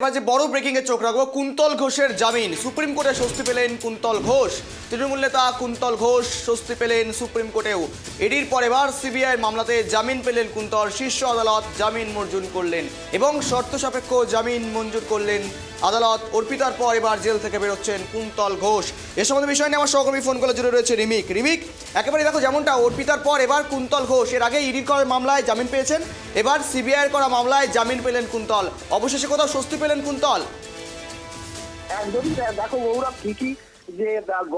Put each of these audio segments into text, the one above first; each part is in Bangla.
এবার বড় ব্রেকিং এর চোখ রাখব। কুন্তল ঘোষের জামিন। সুপ্রিম কোর্টে স্বস্তি পেলেন কুন্তল ঘোষ। তৃণমূল নেতা কুন্তল ঘোষ স্বস্তি পেলেন সুপ্রিম কোর্টেও। এডির পর এবার সিবিআই মামলাতে জামিন পেলেন কুন্তল। শীর্ষ আদালত জামিন মঞ্জুর করলেন এবং শর্ত সাপেক্ষ জামিন মঞ্জুর করলেন আদালত। অর্পিতার পর এবার জেল থেকে বেরোচ্ছেন কুন্তল ঘোষ। এ সম্বন্ধে বিষয় নিয়ে আমার সহকর্মী ফোন কলে জুড়ে রয়েছে রিমিক। রিমিক একেবারে দেখো যেমনটা অর্পিতার পর এবার কুন্তল ঘোষ। এর আগে ইডির করা মামলায় জামিন পেয়েছেন। এবার সিবিআইয়ের করা মামলায় জামিন পেলেন কুন্তল। অবশেষে কোথাও স্বস্তি পেলেন কুন্তল একদমই দেখো গৌরব ঠিকই যে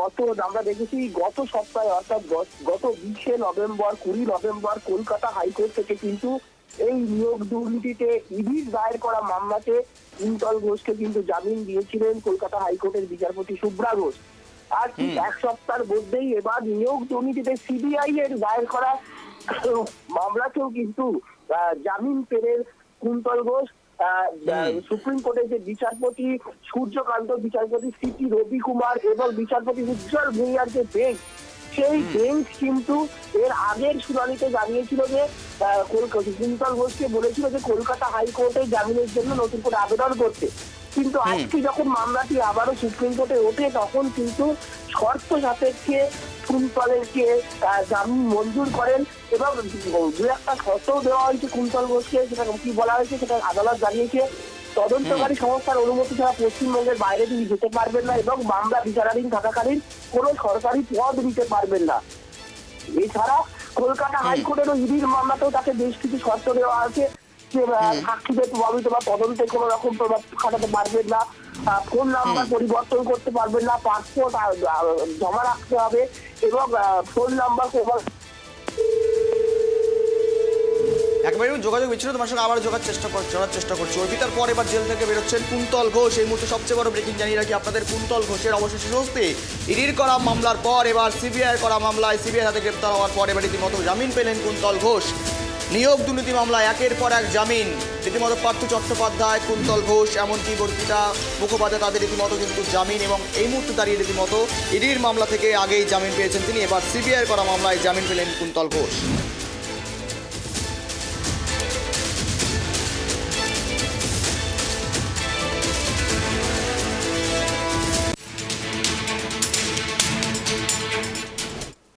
গত আমরা দেখেছি গত সপ্তাহে অর্থাৎ গত বিশে নভেম্বর কুড়ি নভেম্বর কলকাতা হাইকোর্ট থেকে কিন্তু এই নিয়োগ দুর্নীতিতে ইডির দায়ের করা মামলাতে কুন্তল ঘোষকে কিন্তু জামিন দিয়েছিলেন কলকাতা হাইকোর্টের বিচারপতি শুভ্রা ঘোষ। আর ঠিক এক সপ্তাহের মধ্যেই এবার নিয়োগ দুর্নীতিতে সিবিআই এর দায়ের করা মামলাতেও কিন্তু আহ, জামিন পেলেন কুন্তল ঘোষ। সুপ্রিম কোর্টের যে বিচারপতি সূর্যকান্ত বিচারপতি সিটি রবি কুমার এবং বিচারপতি উজ্জ্বল ভূঁইয়ার যে বেঞ্চ সেই বেঞ্চ কিন্তু এর আগের শুনানিতে জানিয়েছিল যে কলকাতা কুন্তল ঘোষকে বলেছিল যে কলকাতা হাইকোর্টে জামিনের জন্য নতুন করে আবেদন করতে। কিন্তু আজকে যখন মামলাটি আবারও সুপ্রিম কোর্টে ওঠে তখন কিন্তু শর্ত সাপেক্ষে কুন্তলেরকে জামিন মঞ্জুর করেন এবং দু একটা শর্তও দেওয়া হয়েছে কুন্তল ঘোষকে সেটা কি বলা হয়েছে সেটা আদালত জানিয়েছে। তদন্তকারী সংস্থার অনুমতি ছাড়া পশ্চিমবঙ্গের বাইরে তিনি যেতে পারবেন না এবং মামলা বিচারাধীন থাকাকালীন কোনো সরকারি পদ নিতে পারবেন না। এছাড়া কলকাতা হাইকোর্টেরও ইডির মামলাতেও তাকে বেশ কিছু শর্ত দেওয়া আছে। যে সাক্ষীদের প্রভাবিত বা তদন্তে কোনো রকম প্রভাব খাটাতে পারবেন না ফোন নাম্বার পরিবর্তন করতে পারবেন না পাসপোর্ট জমা রাখতে হবে এবং ফোন নাম্বার একেবারে যোগাযোগ বিচ্ছিন্ন তোমার সঙ্গে আবার যোগার চেষ্টা কর করার চেষ্টা করছি। অর্পিতার পর এবার জেল থেকে বেরোচ্ছেন কুন্তল ঘোষ। এই মুহূর্তে সবচেয়ে বড় ব্রেকিং জানিয়ে রাখি আপনাদের কুন্তল ঘোষের অবশেষে স্বস্তি ইডির করা মামলার পর এবার সিবিআই করা মামলায় সিবিআই হাতে গ্রেপ্তার হওয়ার পর এবার রীতিমতো জামিন পেলেন কুন্তল ঘোষ। নিয়োগ দুর্নীতি মামলায় একের পর এক জামিন। রীতিমতো পার্থ চট্টোপাধ্যায়, কুন্তল ঘোষ এমনকি বর্তিতা মুখোপাধ্যায় তাদের রীতিমতো কিন্তু জামিন এবং এই মুহূর্তে দাঁড়িয়ে রীতিমতো ইডির মামলা থেকে আগেই জামিন পেয়েছেন তিনি। এবার সিবিআই করা মামলায় জামিন পেলেন কুন্তল ঘোষ।